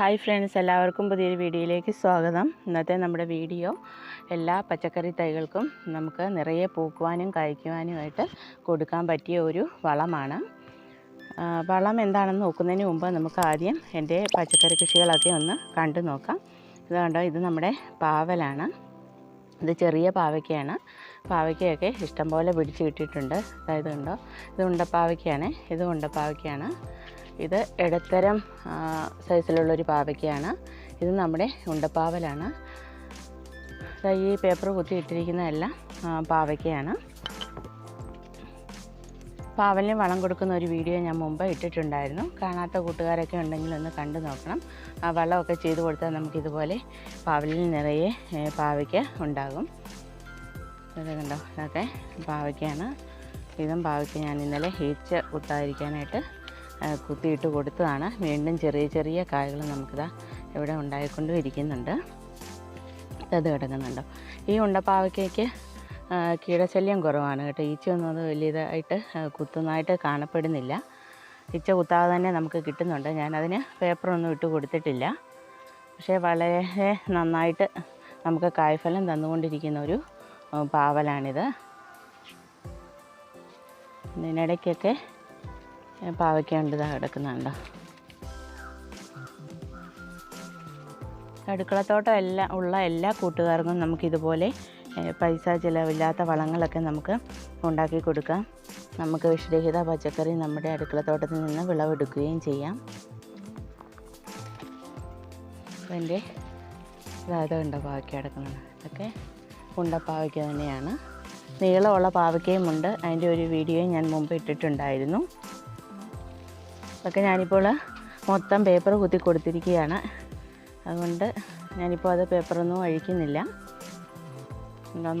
Hi friends എല്ലാവർക്കും പുതിയൊരു വീഡിയോയിലേക്ക് സ്വാഗതം. ഇന്നത്തെ നമ്മുടെ വീഡിയോ എല്ലാ പച്ചക്കറി തൈകൾക്കും നമുക്ക് നിറയെ പൂക്കുവാനും കായ്ക്കുവാനുമായിട്ട് കൊടുക്കാൻ പറ്റിയ ഒരു വളമാണ്. വളം എന്താണെന്ന് നോക്കുന്നതിന് മുമ്പ് നമുക്ക് ആദ്യം എന്റെ പച്ചക്കറി കൃഷികളൊക്കെ ഒന്ന് കണ്ടു നോക്കാം. ഇത് കണ്ടോ ഇത് നമ്മുടെ പാവലാണ്. ഇത് ചെറിയ പാവയ്ക്കയാണ്. പാവയ്ക്കയൊക്കെ ഇഷ്ടംപോലെ പിടിച്ച് കിട്ടിയിട്ടുണ്ട്. അതായത് കണ്ടോ ഇത് ഉണ്ടപ്പാവയ്ക്കാണ് ഇത് ഉണ്ടപ്പാവയ്ക്കാണ് ഇത് ഇടത്തരം സൈസിലുള്ളൊരു പാവയ്ക്കയാണ് ഇത് നമ്മുടെ ഉണ്ടപ്പാവലാണ്. ഈ പേപ്പർ കുത്തി ഇട്ടിരിക്കുന്നതെല്ലാം ആ, പാവയ്ക്കയാണ്. പാവലിന് വളം കൊടുക്കുന്ന ഒരു വീഡിയോ ഞാൻ മുമ്പ് ഇട്ടിട്ടുണ്ടായിരുന്നു. കാണാത്ത കൂട്ടുകാരൊക്കെ ഉണ്ടെങ്കിൽ ഒന്ന് കണ്ടു നോക്കണം. ആ വളമൊക്കെ ചെയ്ത് കൊടുത്താൽ നമുക്കിതുപോലെ പാവലിൽ നിറയെ പാവയ്ക്ക ഉണ്ടാകും. കണ്ടോ? ഇതൊക്കെ പാവയ്ക്കാണ് ഇതും പാവയ്ക്ക ഞാൻ ഇന്നലെ ഹീറ്റ് കുത്താതിരിക്കാനായിട്ട് കുത്തിയിട്ട് കൊടുത്തതാണ്. വീണ്ടും ചെറിയ ചെറിയ കായകൾ നമുക്കിതാ ഇവിടെ ഉണ്ടായിക്കൊണ്ടും ഇരിക്കുന്നുണ്ട് അത് കിടക്കുന്നുണ്ടോ. ഈ ഉണ്ടപ്പാവയ്ക്കയ്ക്ക് കീടശല്യം കുറവാണ് കേട്ടോ. ഈച്ച ഒന്നും അത് വലിയതായിട്ട് കുത്തുന്നതായിട്ട് കാണപ്പെടുന്നില്ല. ഈച്ച കുത്താതെ തന്നെ നമുക്ക് കിട്ടുന്നുണ്ട്. ഞാനതിന് പേപ്പറൊന്നും ഇട്ട് കൊടുത്തിട്ടില്ല. പക്ഷേ വളരെ നന്നായിട്ട് നമുക്ക് കായ്ഫലം തന്നുകൊണ്ടിരിക്കുന്ന ഒരു പാവലാണിത്. ഇതിനിടയ്ക്കൊക്കെ പാവയ്ക്ക ഇതാ കിടക്കുന്നുണ്ടോ? അടുക്കളത്തോട്ടം എല്ലാം ഉള്ള എല്ലാ കൂട്ടുകാർക്കും നമുക്കിതുപോലെ പൈസ ചിലവില്ലാത്ത വളങ്ങളൊക്കെ നമുക്ക് ഉണ്ടാക്കി കൊടുക്കാം. നമുക്ക് വിഷരഹിത പച്ചക്കറി നമ്മുടെ അടുക്കളത്തോട്ടത്തിൽ നിന്ന് വിളവെടുക്കുകയും ചെയ്യാം. അതായത് ഉണ്ട പാവയ്ക്ക ഓക്കെ ഇതൊക്കെ ഉണ്ടപ്പാവയ്ക്ക തന്നെയാണ്. നീളമുള്ള പാവയ്ക്കയും ഉണ്ട്. അതിന്റെ ഒരു വീഡിയോ ഞാൻ മുമ്പ് ഇട്ടിട്ടുണ്ടായിരുന്നു. അതൊക്കെ ഞാനിപ്പോൾ മൊത്തം പേപ്പർ കുത്തി കൊടുത്തിരിക്കുകയാണ്. അതുകൊണ്ട് ഞാനിപ്പോൾ അത് പേപ്പറൊന്നും അഴിക്കുന്നില്ല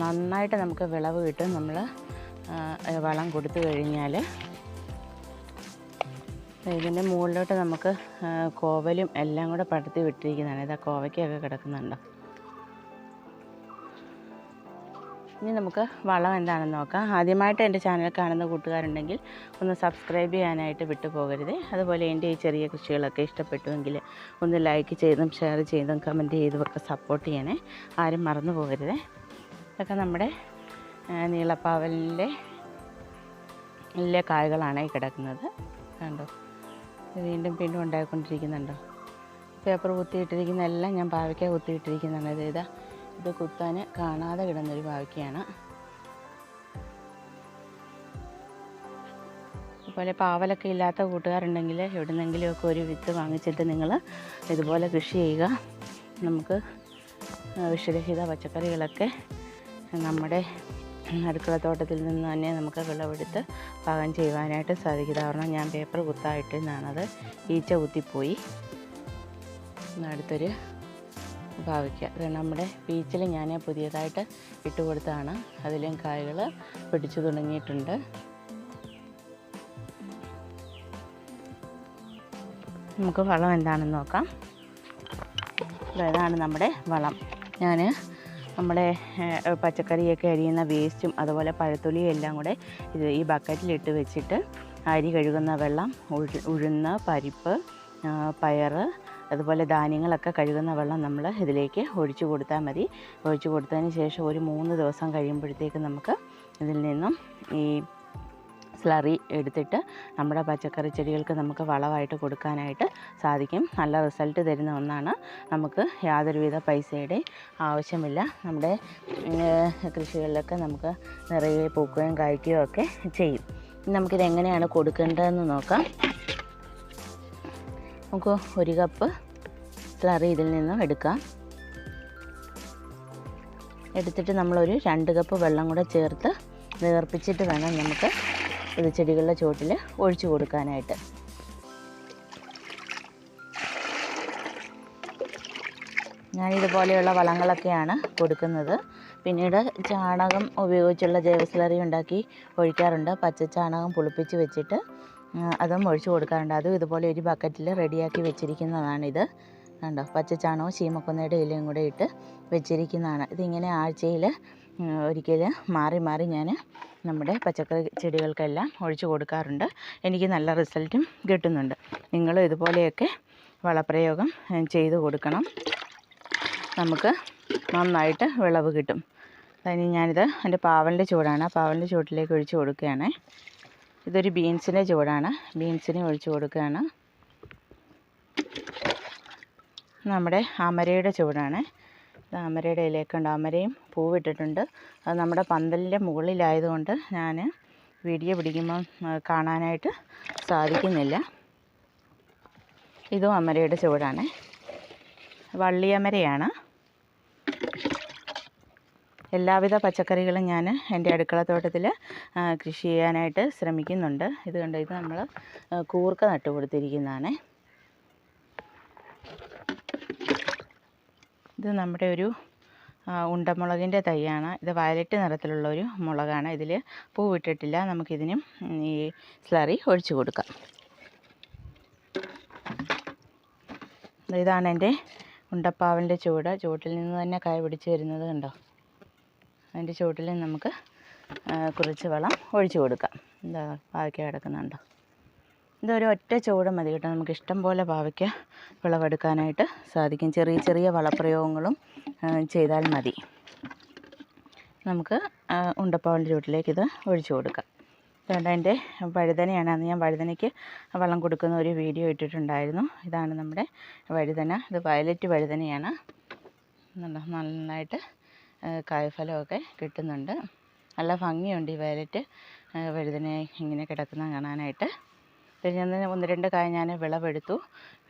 നന്നായിട്ട് നമുക്ക് വിളവ് കിട്ടും. നമ്മൾ വളം കൊടുത്തു കഴിഞ്ഞാൽ ഇതിന്റെ മുകളിലോട്ട് നമുക്ക് കോവലും എല്ലാം കൂടെ പടർത്തി വിട്ടിരിക്കുന്നതാണ്. ഇതാ കോവയ്ക്കൊക്കെ കിടക്കുന്നുണ്ടോ? ഇനി നമുക്ക് വളം എന്താണെന്ന് നോക്കാം. ആദ്യമായിട്ട് എന്റെ ചാനൽ കാണുന്ന കൂട്ടുകാരുണ്ടെങ്കിൽ ഒന്ന് സബ്സ്ക്രൈബ് ചെയ്യാനായിട്ട് വിട്ടു പോകരുത് അതുപോലെ എന്റെ ഈ ചെറിയ കൃഷികളൊക്കെ ഇഷ്ടപ്പെട്ടുവെങ്കിൽ ഒന്ന് ലൈക്ക് ചെയ്തും ഷെയർ ചെയ്തും കമന്റ് ചെയ്തും ഒക്കെ സപ്പോർട്ട് ചെയ്യണേ. ആരും മറന്നു പോകരുത്. ഇതൊക്കെ നമ്മുടെ നീളപ്പാവലിന്റെ എല്ലാ കായകളാണ് ഈ കിടക്കുന്നത്. കണ്ടോ? വീണ്ടും വീണ്ടും ഉണ്ടായിക്കൊണ്ടിരിക്കുന്നുണ്ടോ? പേപ്പർ കുത്തിയിട്ടിരിക്കുന്ന എല്ലാം ഞാൻ പാവയ്ക്ക കുത്തിയിട്ടിരിക്കുന്നതാണ്. ഇതാ ഇത് കുത്താൻ കാണാതെ കിടന്നൊരു പാവയ്ക്കയാണ് അതുപോലെ പാവലൊക്കെ ഇല്ലാത്ത കൂട്ടുകാരുണ്ടെങ്കിൽ എവിടുന്നെങ്കിലുമൊക്കെ ഒരു വിത്ത് വാങ്ങിച്ചിട്ട് നിങ്ങൾ ഇതുപോലെ കൃഷി ചെയ്യുക. നമുക്ക് വിഷരഹിത പച്ചക്കറികളൊക്കെ നമ്മുടെ അടുക്കളത്തോട്ടത്തിൽ നിന്ന് തന്നെ നമുക്ക് വിളവെടുത്ത് പാകം ചെയ്യുവാനായിട്ട് സാധിക്കും. കാരണം ഞാൻ പേപ്പർ കുത്തായിട്ട് നിന്നാണത് ഈച്ച കുത്തിപ്പോയി. അടുത്തൊരു ഭാവിക്കുക അത് നമ്മുടെ ബീച്ചിൽ ഞാൻ പുതിയതായിട്ട് ഇട്ട് കൊടുത്താണ് അതിലും കായകൾ പിടിച്ചു തുടങ്ങിയിട്ടുണ്ട്. നമുക്ക് വളം എന്താണെന്ന് നോക്കാം. ഇതാണ് നമ്മുടെ വളം. ഞാൻ നമ്മുടെ പച്ചക്കറിയൊക്കെ അരിയുന്ന വേസ്റ്റും അതുപോലെ പഴത്തൊലിയും എല്ലാം കൂടെ ഇത് ഈ ബക്കറ്റിലിട്ട് വെച്ചിട്ട് അരി കഴുകുന്ന വെള്ളം ഉഴുന്ന പരിപ്പ് പയറ് അതുപോലെ ധാന്യങ്ങളൊക്കെ കഴുകുന്ന വെള്ളം നമ്മൾ ഇതിലേക്ക് ഒഴിച്ചു കൊടുത്താൽ മതി. ഒഴിച്ചു കൊടുത്തതിന് ശേഷം ഒരു മൂന്ന് ദിവസം കഴിയുമ്പോഴത്തേക്ക് നമുക്ക് ഇതിൽ നിന്നും ഈ സ്ലറി എടുത്തിട്ട് നമ്മുടെ പച്ചക്കറി ചെടികൾക്ക് നമുക്ക് വളമായിട്ട് കൊടുക്കാനായിട്ട് സാധിക്കും. നല്ല റിസൾട്ട് തരുന്ന ഒന്നാണ്. നമുക്ക് യാതൊരുവിധ പൈസയുടെ ആവശ്യമില്ല. നമ്മുടെ കൃഷികളിലൊക്കെ നമുക്ക് നിറയെ പൂക്കുകയും കായ്ക്കുകയും ഒക്കെ ചെയ്യും. നമുക്കിത് എങ്ങനെയാണ് കൊടുക്കേണ്ടതെന്ന് നോക്കാം. നമുക്ക് ഒരു കപ്പ് സ്ലറി ഇതിൽ നിന്നും എടുക്കാം. എടുത്തിട്ട് നമ്മളൊരു രണ്ട് കപ്പ് വെള്ളം കൂടെ ചേർത്ത് നേർപ്പിച്ചിട്ട് വേണം നമുക്ക് ഇത് ചെടികളുടെ ചുവട്ടിൽ ഒഴിച്ചു കൊടുക്കാനായിട്ട്. ഞാനിതുപോലെയുള്ള വളങ്ങളൊക്കെയാണ് കൊടുക്കുന്നത്. പിന്നീട് ചാണകം ഉപയോഗിച്ചുള്ള ജൈവ സ്ലറി ഉണ്ടാക്കി ഒഴിക്കാറുണ്ട്. പച്ച ചാണകം പുളിപ്പിച്ച് വെച്ചിട്ട് അതും ഒഴിച്ചു കൊടുക്കാറുണ്ട്. അതും ഇതുപോലെ ഒരു ബക്കറ്റിൽ റെഡിയാക്കി വെച്ചിരിക്കുന്നതാണിത്. കണ്ടോ? പച്ച ചാണകവും ചീമക്കൊന്നയുടെ ഇലയും കൂടെ ഇട്ട് വെച്ചിരിക്കുന്നതാണ്. ഇതിങ്ങനെ ആഴ്ചയിൽ ഒരിക്കൽ മാറി മാറി ഞാൻ നമ്മുടെ പച്ചക്കറി ചെടികൾക്കെല്ലാം ഒഴിച്ചു കൊടുക്കാറുണ്ട്. എനിക്ക് നല്ല റിസൾട്ടും കിട്ടുന്നുണ്ട്. നിങ്ങൾ ഇതുപോലെയൊക്കെ വളപ്രയോഗം ചെയ്ത് കൊടുക്കണം. നമുക്ക് നന്നായിട്ട് വിളവ് കിട്ടും. അതിന് ഞാനിത് എന്റെ പാവലിന്റെ ചൂടാണ്. ആ പാവലിന്റെ ചൂട്ടിലേക്ക് ഒഴിച്ചു കൊടുക്കുകയാണ്. ഇതൊരു ബീൻസിന്റെ ചൂടാണ്. ബീൻസിന് ഒഴിച്ച് കൊടുക്കുകയാണ്. നമ്മുടെ അമരയുടെ ഇത് അമരയുടെ ഇലയൊക്കെയുണ്ട് അമരയും പൂവിട്ടിട്ടുണ്ട്. അത് നമ്മുടെ പന്തലിന്റെ മുകളിലായതുകൊണ്ട് ഞാൻ വീഡിയോ പിടിക്കുമ്പം കാണാനായിട്ട് സാധിക്കുന്നില്ല. ഇതും അമരയുടെ ചുവടാണ് വള്ളിയമരയാണ്. എല്ലാവിധ പച്ചക്കറികളും ഞാൻ എന്റെ അടുക്കളത്തോട്ടത്തിൽ കൃഷി ചെയ്യാനായിട്ട് ശ്രമിക്കുന്നുണ്ട്. ഇത് കണ്ട് ഇത് നമ്മൾ കൂർക്ക നട്ട് കൊടുത്തിരിക്കുന്നതാണ് ഇത് നമ്മുടെ ഒരു ഉണ്ടമുളകിന്റെ തൈയാണ്. ഇത് വയലറ്റ് നിറത്തിലുള്ള ഒരു മുളകാണ്. ഇതിൽ പൂവിട്ടിട്ടില്ല. നമുക്കിതിനും ഈ സ്ലറി ഒഴിച്ചു കൊടുക്കാം. ഇതാണ് എന്റെ ഉണ്ടപ്പാവലിന്റെ ചൂട്. ചൂട്ടിൽ നിന്ന് തന്നെ കൈ പിടിച്ച് വരുന്നത് കണ്ടോ? അതിന്റെ ചുവട്ടിൽ നമുക്ക് കുറച്ച് വെള്ളം ഒഴിച്ചു കൊടുക്കാം. എന്താ പാവയ്ക്ക കിടക്കുന്നുണ്ടോ? ഇതൊരു ഒറ്റ ചുവട് മതി കേട്ടോ. നമുക്ക് ഇഷ്ടം പോലെ പാവയ്ക്ക വിളവെടുക്കാനായിട്ട് സാധിക്കും. ചെറിയ ചെറിയ വളപ്രയോഗങ്ങളും ചെയ്താൽ മതി. നമുക്ക് ഉണ്ടപ്പാവിന്റെ ചുവട്ടിലേക്ക് ഇത് ഒഴിച്ചു കൊടുക്കാം. ഇതുകൊണ്ട് എന്റെ വഴുതനയാണ്. അന്ന് ഞാൻ വഴുതനയ്ക്ക് വളം കൊടുക്കുന്ന ഒരു വീഡിയോ ഇട്ടിട്ടുണ്ടായിരുന്നു. ഇതാണ് നമ്മുടെ വഴുതന. ഇത് വയലറ്റ് വഴുതനയാണ്. നന്നായിട്ട് കായ്ഫലമൊക്കെ കിട്ടുന്നുണ്ട്. നല്ല ഭംഗിയുണ്ട് ഈ വയലറ്റ് വഴുതനെ ഇങ്ങനെ കിടക്കുന്ന കാണാനായിട്ട്. പിന്നെ ഞാൻ ഒന്ന് രണ്ട് കായ ഞാൻ വിളവെടുത്തു.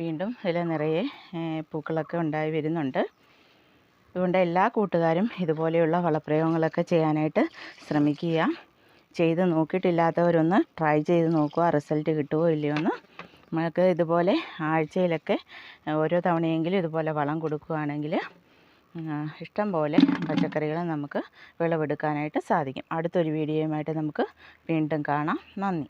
വീണ്ടും ഇതിൽ നിറയെ പൂക്കളൊക്കെ ഉണ്ടായി വരുന്നുണ്ട്. അതുകൊണ്ട് എല്ലാ കൂട്ടുകാരും ഇതുപോലെയുള്ള വളപ്രയോഗങ്ങളൊക്കെ ചെയ്യാനായിട്ട് ശ്രമിക്കുക. ചെയ്ത് നോക്കിയിട്ടില്ലാത്തവരൊന്ന് ട്രൈ ചെയ്ത് നോക്കുക. റിസൾട്ട് കിട്ടുമോ ഇല്ലയോ എന്ന്. നമുക്ക് ഇതുപോലെ ആഴ്ചയിലൊക്കെ ഓരോ തവണയെങ്കിലും ഇതുപോലെ വളം കൊടുക്കുകയാണെങ്കിൽ ഇഷ്ടം പോലെ പച്ചക്കറികൾ നമുക്ക് വിളവെടുക്കാനായിട്ട് സാധിക്കും. അടുത്തൊരു വീഡിയോയുമായിട്ട് നമുക്ക് വീണ്ടും കാണാം. നന്ദി.